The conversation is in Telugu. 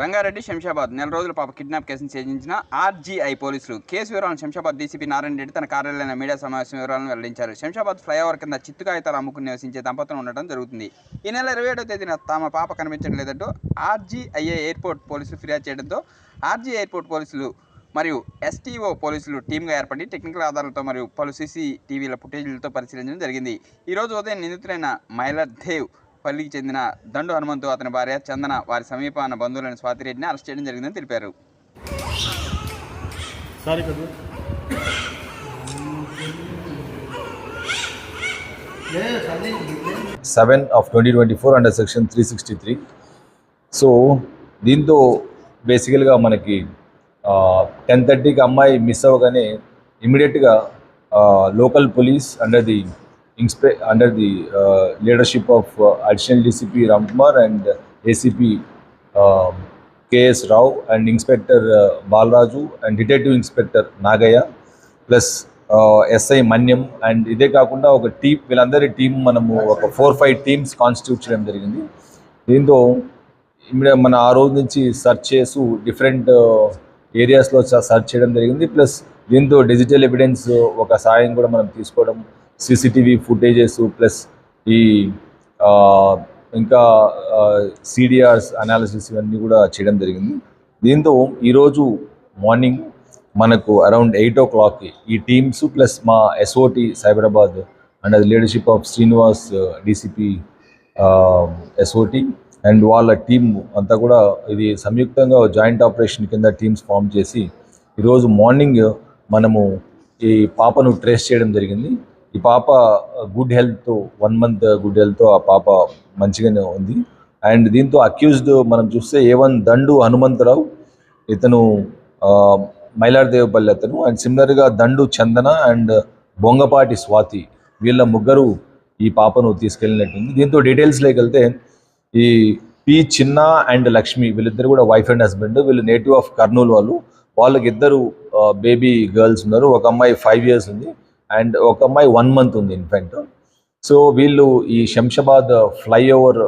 రంగారెడ్డి శంషాబాద్. నెల రోజుల పాప కిడ్నాప్ కేసును ఛేదించిన ఆర్జీఐ పోలీసులు కేసు వివరాలను శంషాబాద్ డీసీపీ నారాయణ రెడ్డి తన కార్యాలయంలో మీడియా సమావేశం వివరాలను వెల్లడించారు. శంషాబాద్ ఫ్లైఓవర్ కింద చిత్తు కాగితాలు అమ్ముకుని నివసించే దంపతులు ఉండటం జరుగుతుంది. ఈ నెల ఇరవై ఏడవ తేదీన తమ పాప కనిపించడం లేదంటూ ఆర్జీఐఏ ఎయిర్పోర్ట్ పోలీసులు ఫిర్యాదు చేయడంతో ఆర్జీ ఎయిర్పోర్ట్ పోలీసులు మరియు ఎస్టీఓ పోలీసులు టీమ్గా ఏర్పడి టెక్నికల్ ఆధారాలతో మరియు పలు సీసీటీవీల ఫుటేజీలతో పరిశీలించడం జరిగింది. ఈరోజు ఉదయం నిందితులైన మైలర్ దేవ్ పల్లికి చెందిన దండు హనుమంతు అతని భార్య చందన వారి సమీపాన బంధువులైన స్వాతిరెడ్డిని అరెస్ట్ చేయడం జరిగిందని తెలిపారు. Seven of twenty twenty four under section three sixty three so దీంతో బేసికల్గా మనకి టెన్ థర్టీకి అమ్మాయి మిస్ అవ్వగానే ఇమీడియట్గా local police under the inspe under the leadership of additional DCP Ramkumar and ACP K S Rao and inspector Balaraju and detective inspector Nagaiah plus SI Manyam and ఇదే కాకుండా ఒక టీం వీళ్ళందరి టీం మనము ఒక ఫోర్ ఫైవ్ టీమ్స్ కాన్స్టిట్యూట్ చేయడం జరిగింది. దీంతో మన ఆ రోజు నుంచి సెర్చ్ చేస్తూ డిఫరెంట్ ఏరియాస్లో సెర్చ్ చేయడం జరిగింది. ప్లస్ దీంతో డిజిటల్ ఎవిడెన్స్ ఒక సాయం కూడా మనం తీసుకోవడం సీసీటీవీ ఫుటేజెస్ ప్లస్ ఈ ఇంకా సిడిఆర్స్ అనాలిసిస్ ఇవన్నీ కూడా చేయడం జరిగింది. దీంతో ఈరోజు మార్నింగ్ మనకు అరౌండ్ ఎయిట్ ఓ క్లాక్కి ఈ టీమ్స్ ప్లస్ మా ఎస్ఓటి సైబరాబాద్ అండ్ అది leadership of Srinivas DCP SOT and వాళ్ళ టీమ్ అంతా కూడా ఇది సంయుక్తంగా జాయింట్ ఆపరేషన్ కింద టీమ్స్ ఫామ్ చేసి ఈరోజు మార్నింగ్ మనము ఈ పాపను ట్రేస్ చేయడం జరిగింది. ఈ పాప good health one month good హెల్త్తో ఆ పాప మంచిగానే ఉంది. అండ్ దీంతో అక్యూజ్డ్ మనం చూస్తే ఏ వన్ దండు హనుమంతరావు ఇతను ఆ, మైలార్దేవపల్లి అతను. అండ్ సిమిలర్గా దండు చందన అండ్ బొంగపాటి స్వాతి వీళ్ళ ముగ్గురు ఈ పాపను తీసుకెళ్ళినట్టుంది. దీంతో డీటెయిల్స్లోకి వెళ్తే ఈ పి చిన్న అండ్ లక్ష్మి వీళ్ళిద్దరు కూడా వైఫ్ అండ్ హస్బెండ్ వీళ్ళు నేటివ్ ఆఫ్ కర్నూలు వాళ్ళు. వాళ్ళకి ఇద్దరు బేబీ గర్ల్స్ ఉన్నారు. ఒక అమ్మాయి ఫైవ్ ఇయర్స్ ఉంది. అండ్ ఒక అమ్మాయి వన్ మంత్ ఉంది ఇన్ఫెంట్ సో వీళ్ళు ఈ శంషాబాద్ ఫ్లైఓవర్